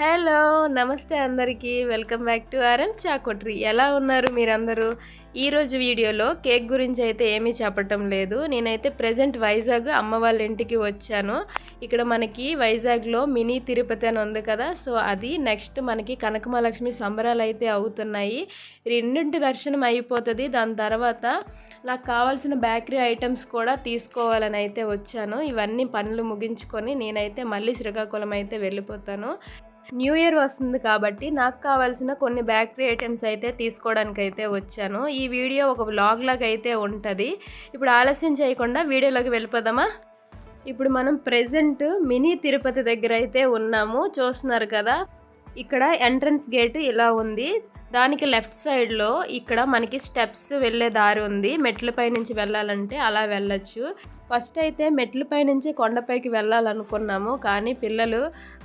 Hello నమస్తే అందరికీ. Welcome back to RM Chakotree. ఎలా ఉన్నారు మీరందరూ? ఈరోజు వీడియోలో కేక్ గురించి అయితే ఏమీ చెప్పటం లేదు. నేనైతే ప్రజెంట్ వైజాగ్ అమ్మ వాళ్ళ ఇంటికి వచ్చాను. ఇక్కడ మనకి వైజాగ్లో మినీ తిరుపతి అని ఉంది కదా. సో అది నెక్స్ట్ మనకి కనకమహాలక్ష్మి సంబరాలు అయితే అవుతున్నాయి. రెండింటి దర్శనం అయిపోతుంది. దాని తర్వాత నాకు కావాల్సిన బేకరీ ఐటమ్స్ కూడా తీసుకోవాలని అయితే వచ్చాను. ఇవన్నీ పనులు ముగించుకొని నేనైతే మళ్ళీ శ్రీకాకుళం అయితే వెళ్ళిపోతాను. న్యూ ఇయర్ వస్తుంది కాబట్టి నాకు కావాల్సిన కొన్ని బేకరీ ఐటమ్స్ అయితే తీసుకోవడానికి అయితే వచ్చాను. ఈ వీడియో ఒక వ్లాగ్ లాగా అయితే ఉంటుంది. ఇప్పుడు ఆలస్యం చేయకుండా వీడియోలోకి వెళ్ళిపోదామా? ఇప్పుడు మనం ప్రెజెంట్ మినీ తిరుపతి దగ్గర అయితే ఉన్నాము. చూస్తున్నారు కదా? ఇక్కడ ఎంట్రన్స్ గేట్ ఇలా ఉంది. దానికి లెఫ్ట్ సైడ్లో ఇక్కడ మనకి స్టెప్స్ వెళ్ళే దారి ఉంది. మెట్లపై నుంచి వెళ్ళాలంటే అలా వెళ్ళొచ్చు. ఫస్ట్ అయితే మెట్లపై నుంచి కొండపైకి వెళ్ళాలనుకున్నాము. కానీ పిల్లలు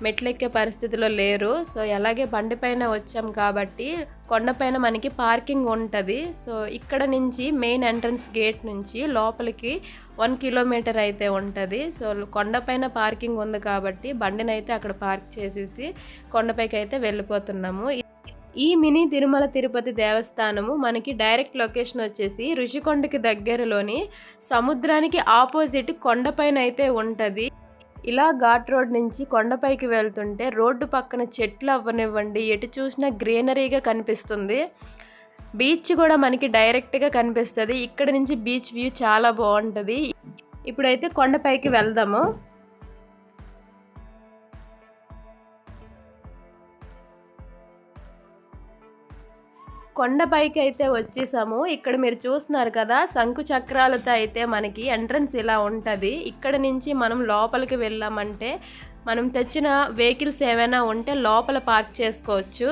మెట్లెక్కే పరిస్థితిలో లేరు. సో ఎలాగే బండి పైన వచ్చాం కాబట్టి కొండపైన మనకి పార్కింగ్ ఉంటుంది. సో ఇక్కడ నుంచి మెయిన్ ఎంట్రన్స్ గేట్ నుంచి లోపలికి వన్ కిలోమీటర్ అయితే ఉంటుంది. సో కొండపైన పార్కింగ్ ఉంది కాబట్టి బండిని అయితే అక్కడ పార్క్ చేసేసి కొండపైకి అయితే వెళ్ళిపోతున్నాము. ఈ మినీ తిరుమల తిరుపతి దేవస్థానము మనకి డైరెక్ట్ లొకేషన్ వచ్చేసి ఋషికొండకి దగ్గరలోని సముద్రానికి ఆపోజిట్ కొండపైన అయితే ఉంటుంది. ఇలా ఘాట్ రోడ్ నుంచి కొండపైకి వెళ్తుంటే రోడ్డు పక్కన చెట్లు అవ్వనివ్వండి ఎటు చూసినా గ్రీనరీగా కనిపిస్తుంది. బీచ్ కూడా మనకి డైరెక్ట్గా కనిపిస్తుంది. ఇక్కడ నుంచి బీచ్ వ్యూ చాలా బాగుంటుంది. ఇప్పుడైతే కొండపైకి వెళ్దాము. కొండపైకి అయితే వచ్చేసాము. ఇక్కడ మీరు చూస్తున్నారు కదా శంకు చక్రాలతో అయితే మనకి ఎంట్రన్స్ ఇలా ఉంటుంది. ఇక్కడ నుంచి మనం లోపలికి వెళ్ళామంటే మనం తెచ్చిన వెహికల్స్ ఏమైనా ఉంటే లోపల పార్క్ చేసుకోవచ్చు.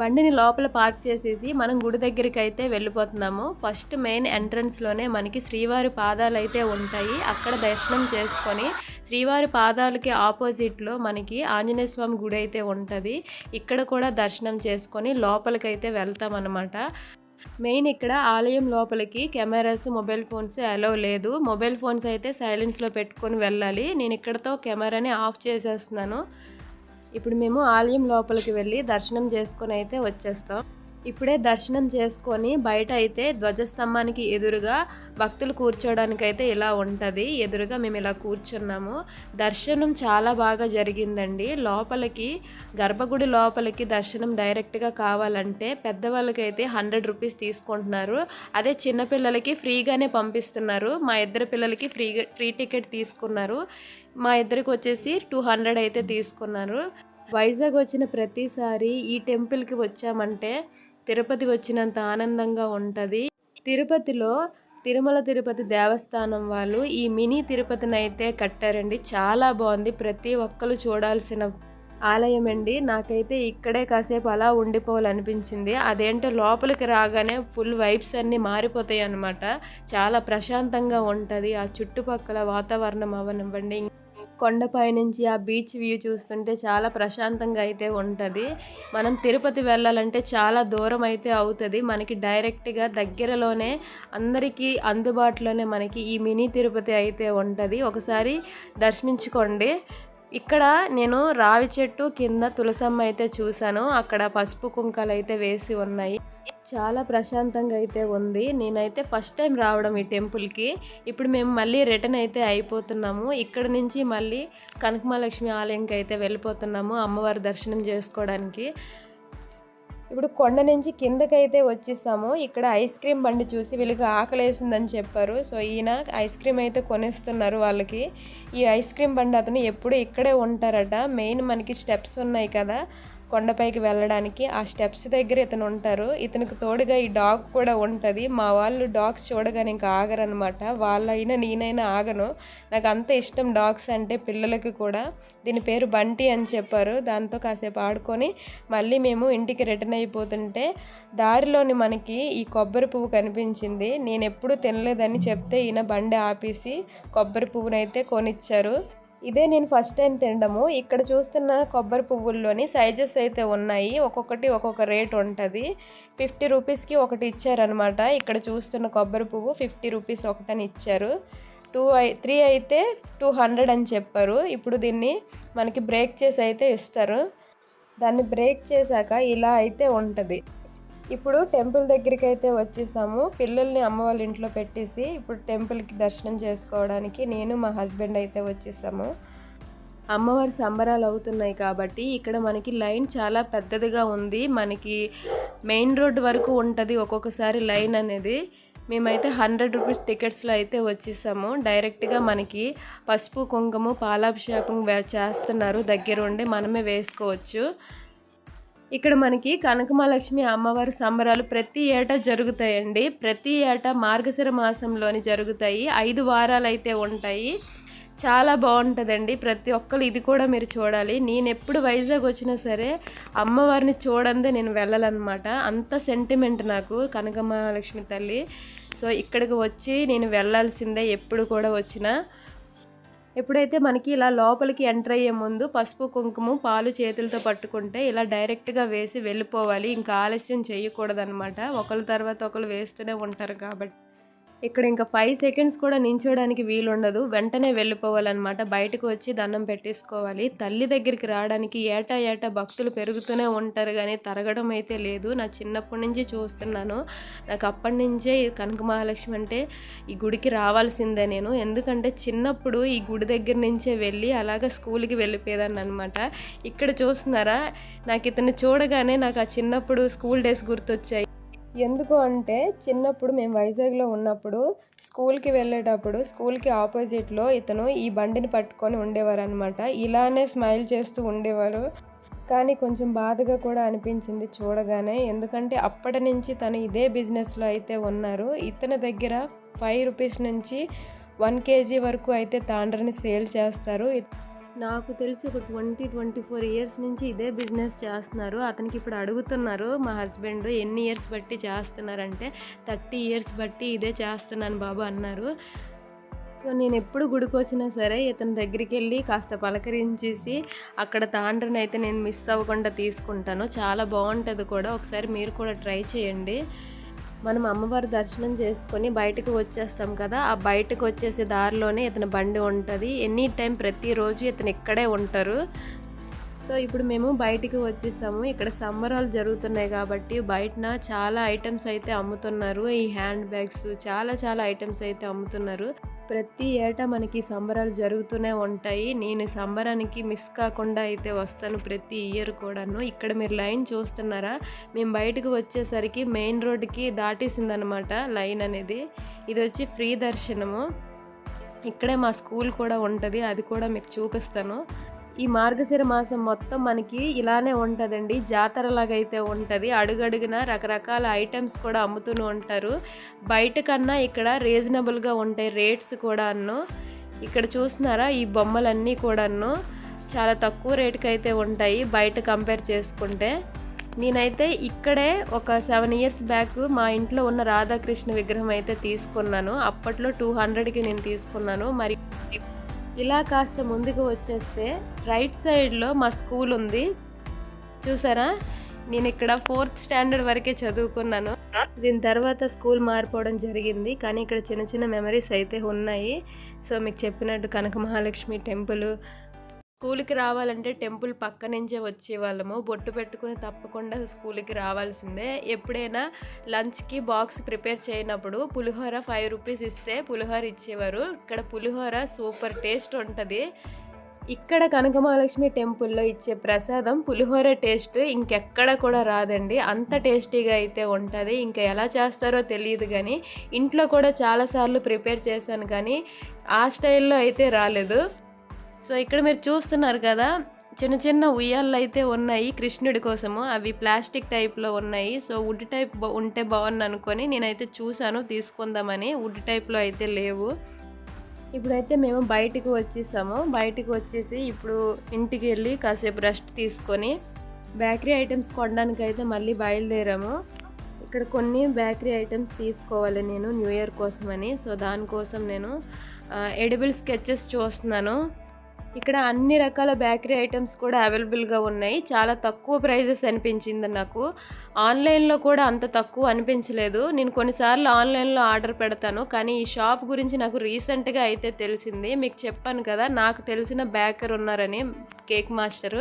బండిని లోపల పార్క్ చేసేసి మనం గుడి దగ్గరికి అయితే వెళ్ళిపోతున్నాము. ఫస్ట్ మెయిన్ ఎంట్రన్స్లోనే మనకి శ్రీవారి పాదాలు అయితే ఉంటాయి. అక్కడ దర్శనం చేసుకొని శ్రీవారి పాదాలకి ఆపోజిట్లో మనకి ఆంజనేయ స్వామి గుడి అయితే ఉంటుంది. ఇక్కడ కూడా దర్శనం చేసుకొని లోపలికైతే వెళ్తామన్నమాట. మెయిన్ ఇక్కడ ఆలయం లోపలికి కెమెరాస్ మొబైల్ ఫోన్స్ అలౌ లేదు. మొబైల్ ఫోన్స్ అయితే సైలెన్స్లో పెట్టుకొని వెళ్ళాలి. నేను ఇక్కడతో కెమెరాని ఆఫ్ చేసేస్తున్నాను. ఇప్పుడు మేము ఆలయం లోపలికి వెళ్ళి దర్శనం చేసుకొని అయితే వచ్చేస్తాం. ఇప్పుడే దర్శనం చేసుకొని బయట అయితే ధ్వజస్తంభానికి ఎదురుగా భక్తులు కూర్చోవడానికి అయితే ఇలా ఉంటుంది. ఎదురుగా మేము ఇలా కూర్చున్నాము. దర్శనం చాలా బాగా జరిగిందండి. లోపలికి గర్భగుడి లోపలికి దర్శనం డైరెక్ట్గా కావాలంటే పెద్దవాళ్ళకైతే హండ్రెడ్ రూపీస్ తీసుకుంటున్నారు. అదే చిన్నపిల్లలకి ఫ్రీగానే పంపిస్తున్నారు. మా ఇద్దరు పిల్లలకి ఫ్రీగా ఫ్రీ టికెట్ తీసుకున్నారు. మా ఇద్దరికి వచ్చేసి టూ హండ్రెడ్ అయితే తీసుకున్నారు. వైజాగ్ వచ్చిన ప్రతిసారి ఈ టెంపుల్కి వచ్చామంటే తిరుపతి వచ్చినంత ఆనందంగా ఉంటుంది. తిరుపతిలో తిరుమల తిరుపతి దేవస్థానం వాళ్ళు ఈ మినీ తిరుపతిని అయితే కట్టారండి. చాలా బాగుంది. ప్రతి ఒక్కరు చూడాల్సిన ఆలయం అండి. నాకైతే ఇక్కడే కాసేపు అలా ఉండిపోవాలనిపించింది. అదేంటో లోపలికి రాగానే ఫుల్ వైబ్స్ అన్నీ మారిపోతాయి అన్నమాట చాలా ప్రశాంతంగా ఉంటుంది. ఆ చుట్టుపక్కల వాతావరణం అవనివ్వండి. కొండపై నుంచి ఆ బీచ్ వ్యూ చూస్తుంటే చాలా ప్రశాంతంగా అయితే ఉంటుంది. మనం తిరుపతి వెళ్ళాలంటే చాలా దూరం అయితే అవుతుంది. మనకి డైరెక్ట్గా దగ్గరలోనే అందరికీ అందుబాటులోనే మనకి ఈ మినీ తిరుపతి అయితే ఉంటుంది. ఒకసారి దర్శించుకోండి. ఇక్కడ నేను రావి చెట్టు కింద తులసమ్మ అయితే చూశాను అక్కడ పసుపు కుంకాలు అయితే వేసి ఉన్నాయి. చాలా ప్రశాంతంగా అయితే ఉంది. నేనైతే ఫస్ట్ టైం రావడం ఈ టెంపుల్కి. ఇప్పుడు మేము మళ్ళీ రిటర్న్ అయితే అయిపోతున్నాము. ఇక్కడ నుంచి మళ్ళీ కనకమాలక్ష్మి ఆలయంకి అయితే వెళ్ళిపోతున్నాము అమ్మవారి దర్శనం చేసుకోవడానికి. ఇప్పుడు కొండ నుంచి కిందకైతే వచ్చేసాము. ఇక్కడ ఐస్ క్రీమ్ బండి చూసి వీళ్ళకి ఆకలేసిందని చెప్పారు. సో ఈయన ఐస్ క్రీమ్ అయితే కొనిస్తున్నారు వాళ్ళకి. ఈ ఐస్ క్రీమ్ బండి అతను ఎప్పుడు ఇక్కడే ఉంటారట. మెయిన్ మనకి స్టెప్స్ ఉన్నాయి కదా. కొండపైకి వెళ్ళడానికి ఆ స్టెప్స్ దగ్గర ఇతను ఉంటారు. ఇతనికి తోడుగా ఈ డాగ్ కూడా ఉంటుంది. మా వాళ్ళు డాగ్స్ చూడగానే ఇంకా ఆగరనమాట వాళ్ళైనా నేనైనా ఆగను. నాకు అంత ఇష్టం డాగ్స్ అంటే పిల్లలకి కూడా. దీని పేరు బంటి అని చెప్పారు. దాంతో కాసేపు ఆడుకొని మళ్ళీ మేము ఇంటికి రిటర్న్ అయిపోతుంటే దారిలోని మనకి ఈ కొబ్బరి పువ్వు కనిపించింది. నేను ఎప్పుడు తినలేదని చెప్తే ఈయన బండి ఆపేసి కొబ్బరి పువ్వునైతే కొనిచ్చారు. ఇదే నేను ఫస్ట్ టైం తినడము. ఇక్కడ చూస్తున్న కొబ్బరి పువ్వుల్లోని సైజెస్ అయితే ఉన్నాయి. ఒక్కొక్కటి ఒక్కొక్క రేట్ ఉంటుంది. ఫిఫ్టీ రూపీస్కి ఒకటి ఇచ్చారనమాట ఇక్కడ చూస్తున్న కొబ్బరి పువ్వు ఫిఫ్టీ రూపీస్ ఒకటని ఇచ్చారు. టూ ఐ త్రీ అయితే టూ హండ్రెడ్ అని చెప్పారు. ఇప్పుడు దీన్ని మనకి బ్రేక్ చేసి అయితే ఇస్తారు. దాన్ని బ్రేక్ చేశాక ఇలా అయితే ఉంటుంది. ఇప్పుడు టెంపుల్ దగ్గరికి అయితే వచ్చేసాము. పిల్లల్ని అమ్మ వాళ్ళ ఇంట్లో పెట్టేసి ఇప్పుడు టెంపుల్కి దర్శనం చేసుకోవడానికి నేను మా హస్బెండ్ అయితే వచ్చేసాము. అమ్మవారి సంబరాలు అవుతున్నాయి కాబట్టి ఇక్కడ మనకి లైన్ చాలా పెద్దదిగా ఉంది. మనకి మెయిన్ రోడ్ వరకు ఉంటుంది ఒక్కొక్కసారి లైన్ అనేది. మేమైతే హండ్రెడ్ రూపీస్ టికెట్స్లో అయితే వచ్చేసాము. డైరెక్ట్గా మనకి పసుపు కుంకుమ పాలాభిషేకం చేస్తున్నారు. దగ్గరుండి మనమే వేసుకోవచ్చు. ఇక్కడ మనకి కనకమహాలక్ష్మి అమ్మవారి సంబరాలు ప్రతి ఏటా జరుగుతాయండి. ప్రతి ఏటా మార్గశిర మాసంలోని జరుగుతాయి. ఐదు వారాలు అయితే ఉంటాయి. చాలా బాగుంటుందండి. ప్రతి ఒక్కరు ఇది కూడా మీరు చూడాలి. నేను ఎప్పుడు వైజాగ్ వచ్చినా సరే అమ్మవారిని చూడందే నేను వెళ్ళాలన్నమాట. అంత సెంటిమెంట్ నాకు కనకమహాలక్ష్మి తల్లి. సో ఇక్కడికి వచ్చి నేను వెళ్ళాల్సిందే ఎప్పుడు కూడా వచ్చినా. ఎప్పుడైతే మనకి ఇలా లోపలికి ఎంటర్ అయ్యే ముందు పసుపు కుంకుమ పాలు చేతులతో పట్టుకుంటే ఇలా డైరెక్ట్గా వేసి వెళ్ళిపోవాలి. ఇంకా ఆలస్యం చేయకూడదన్నమాట. ఒకరి తర్వాత ఒకరు వేస్తూనే ఉంటారు కాబట్టి. ఇక్కడ ఇంకా ఫైవ్ సెకండ్స్ కూడా నించోడానికి వీలు ఉండదు వెంటనే వెళ్ళిపోవాలన్నమాట. బయటకు వచ్చి దండం పెట్టేసుకోవాలి. తల్లి దగ్గరికి రావడానికి ఏటా ఏటా భక్తులు పెరుగుతూనే ఉంటారు కానీ తరగడం అయితే లేదు. నా చిన్నప్పటి నుంచి చూస్తున్నాను. నాకు అప్పటి నుంచే కనక మహాలక్ష్మి అంటే ఈ గుడికి రావాల్సిందే నేను. ఎందుకంటే చిన్నప్పుడు ఈ గుడి దగ్గర నుంచే వెళ్ళి అలాగ స్కూల్కి వెళ్ళిపోయేదాన్ని అనమాట ఇక్కడ చూస్తున్నారా? నాకు ఇతన్ని చూడగానే నాకు ఆ చిన్నప్పుడు స్కూల్ డేస్ గుర్తొచ్చాయి. ఎందుకు అంటే చిన్నప్పుడు మేము వైజాగ్లో ఉన్నప్పుడు స్కూల్కి వెళ్ళేటప్పుడు స్కూల్కి ఆపోజిట్లో ఇతను ఈ బండిని పట్టుకొని ఉండేవారు అనమాట ఇలానే స్మైల్ చేస్తూ ఉండేవారు. కానీ కొంచెం బాధగా కూడా అనిపించింది చూడగానే. ఎందుకంటే అప్పటి నుంచి తను ఇదే బిజినెస్లో అయితే ఉన్నారు. ఇతని దగ్గర ఫైవ్ రూపీస్ నుంచి వన్ కేజీ వరకు అయితే తాండ్రని సేల్ చేస్తారు. నాకు తెలిసి ఒక ట్వంటీ ట్వంటీ ఫోర్ ఇయర్స్ నుంచి ఇదే బిజినెస్ చేస్తున్నారు. అతనికి ఇప్పుడు అడుగుతున్నారు మా హస్బెండ్ ఎన్ని ఇయర్స్ బట్టి చేస్తున్నారంటే థర్టీ ఇయర్స్ బట్టి ఇదే చేస్తున్నాను బాబు అన్నారు. సో నేను ఎప్పుడు గుడికి వచ్చినా సరే ఇతని దగ్గరికి వెళ్ళి కాస్త పలకరించేసి అక్కడ తాండ్రని అయితే నేను మిస్ అవ్వకుండా తీసుకుంటాను. చాలా బాగుంటుంది కూడా. ఒకసారి మీరు కూడా ట్రై చేయండి. మనం అమ్మవారి దర్శనం చేసుకొని బయటకు వచ్చేస్తాం కదా ఆ బయటకు వచ్చేసే దారిలోనే ఇతని బండి ఉంటుంది. ఎనీ టైం ప్రతిరోజు ఇతను ఇక్కడే ఉంటారు. సో ఇప్పుడు మేము బయటికి వచ్చేసాము. ఇక్కడ సంబరాలు జరుగుతున్నాయి కాబట్టి బయటన చాలా ఐటమ్స్ అయితే అమ్ముతున్నారు. ఈ హ్యాండ్ బ్యాగ్స్ చాలా చాలా ఐటమ్స్ అయితే అమ్ముతున్నారు. ప్రతి ఏటా మనకి సంబరాలు జరుగుతూనే ఉంటాయి. నేను సంబరానికి మిస్ కాకుండా అయితే వస్తాను ప్రతి ఇయర్ కూడాను. ఇక్కడ మీరు లైన్ చూస్తున్నారా? మేము బయటకు వచ్చేసరికి మెయిన్ రోడ్డుకి దాటేసిందనమాట లైన్ అనేది. ఇది వచ్చి ఫ్రీ దర్శనము. ఇక్కడే మా స్కూల్ కూడా ఉంటుంది. అది కూడా మీకు చూపిస్తాను. ఈ మార్గశిర మాసం మొత్తం మనకి ఇలానే ఉంటుందండి. జాతరలాగా అయితే ఉంటుంది. అడుగడుగున రకరకాల ఐటమ్స్ కూడా అమ్ముతూనే ఉంటారు. బయట కన్నా ఇక్కడ రీజనబుల్గా ఉంటాయి రేట్స్ కూడాను ఇక్కడ చూస్తున్నారా? ఈ బొమ్మలన్నీ కూడాను చాలా తక్కువ రేటుకి అయితే ఉంటాయి బయట కంపేర్ చేసుకుంటే. నేనైతే ఇక్కడే ఒక సెవెన్ ఇయర్స్ బ్యాక్ మా ఇంట్లో ఉన్న రాధాకృష్ణ విగ్రహం అయితే తీసుకున్నాను. అప్పట్లో టూ హండ్రెడ్కి నేను తీసుకున్నాను. మరి ఇలా కాస్త ముందుకు వచ్చేస్తే రైట్ సైడ్లో మా స్కూల్ ఉంది. చూసారా? నేను ఇక్కడ ఫోర్త్ స్టాండర్డ్ వరకే చదువుకున్నాను. దీని తర్వాత స్కూల్ మారిపోవడం జరిగింది. కానీ ఇక్కడ చిన్న చిన్న మెమరీస్ అయితే ఉన్నాయి. సో మీకు చెప్పినట్టు కనక మహాలక్ష్మి టెంపుల్ స్కూల్కి రావాలంటే టెంపుల్ పక్క నుంచే వచ్చేవాళ్ళము బొట్టు పెట్టుకుని తప్పకుండా స్కూల్కి రావాల్సిందే. ఎప్పుడైనా లంచ్కి బాక్స్ ప్రిపేర్ చేయనప్పుడు పులిహోర ఫైవ్ రూపీస్ ఇస్తే పులిహోర ఇచ్చేవారు. ఇక్కడ పులిహోర సూపర్ టేస్ట్ ఉంటుంది. ఇక్కడ కనకమహాలక్ష్మి టెంపుల్లో ఇచ్చే ప్రసాదం పులిహోర టేస్ట్ ఇంకెక్కడ కూడా రాదండి. అంత టేస్టీగా అయితే ఉంటుంది. ఇంకా ఎలా చేస్తారో తెలియదు కానీ ఇంట్లో కూడా చాలాసార్లు ప్రిపేర్ చేశాను కానీ ఆ స్టైల్లో అయితే రాలేదు. సో ఇక్కడ మీరు చూస్తున్నారు కదా చిన్న చిన్న ఉయ్యాళ్ళు అయితే ఉన్నాయి కృష్ణుడి కోసము. అవి ప్లాస్టిక్ టైప్లో ఉన్నాయి. సో వుడ్ టైప్ ఉంటే బాగుంది అనుకొని నేనైతే చూశాను తీసుకుందామని. వుడ్ టైప్లో అయితే లేవు. ఇప్పుడైతే మేము బయటికి వచ్చేసాము. బయటికి వచ్చేసి ఇప్పుడు ఇంటికి వెళ్ళి కాసేపు రెస్ట్ తీసుకొని బేకరీ ఐటమ్స్ కొనడానికి అయితే మళ్ళీ బయలుదేరాము. ఇక్కడ కొన్ని బేకరీ ఐటమ్స్ తీసుకోవాలి నేను న్యూ ఇయర్ కోసమని. సో దానికోసం నేను ఎడిబుల్ స్కెచెస్ చూస్తున్నాను. ఇక్కడ అన్ని రకాల బేకరీ ఐటమ్స్ కూడా అవైలబుల్గా ఉన్నాయి. చాలా తక్కువ ప్రైజెస్ అనిపించింది నాకు. ఆన్లైన్లో కూడా అంత తక్కువ అనిపించలేదు. నేను కొన్నిసార్లు ఆన్లైన్లో ఆర్డర్ పెడతాను. కానీ ఈ షాప్ గురించి నాకు రీసెంట్గా అయితే తెలిసింది. మీకు చెప్పాను కదా నాకు తెలిసిన బేకర్ ఉన్నారని కేక్ మాస్టర్.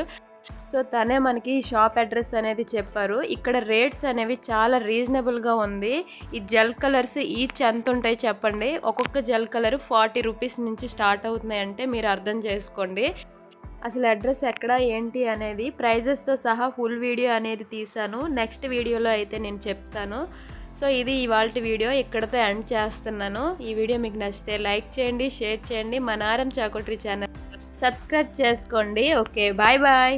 సో తనే మనకి ఈ షాప్ అడ్రస్ అనేది చెప్పారు. ఇక్కడ రేట్స్ అనేవి చాలా రీజనబుల్గా ఉంది. ఈ జెల్ కలర్స్ ఈచ్ ఎంత ఉంటాయి చెప్పండి. ఒక్కొక్క జెల్ కలర్ ఫార్టీ రూపీస్ నుంచి స్టార్ట్ అవుతున్నాయి అంటే మీరు అర్థం చేసుకోండి. అసలు అడ్రస్ ఎక్కడ ఏంటి అనేది ప్రైజెస్తో సహా ఫుల్ వీడియో అనేది తీసాను నెక్స్ట్ వీడియోలో అయితే నేను చెప్తాను. సో ఇది ఇవాళ వీడియో. ఇక్కడతో ఎండ్ చేస్తున్నాను. ఈ వీడియో మీకు నచ్చితే లైక్ చేయండి షేర్ చేయండి. మనారం చాకోట్రీ ఛానల్ సబ్స్క్రైబ్ చేసుకోండి. Okay bye bye.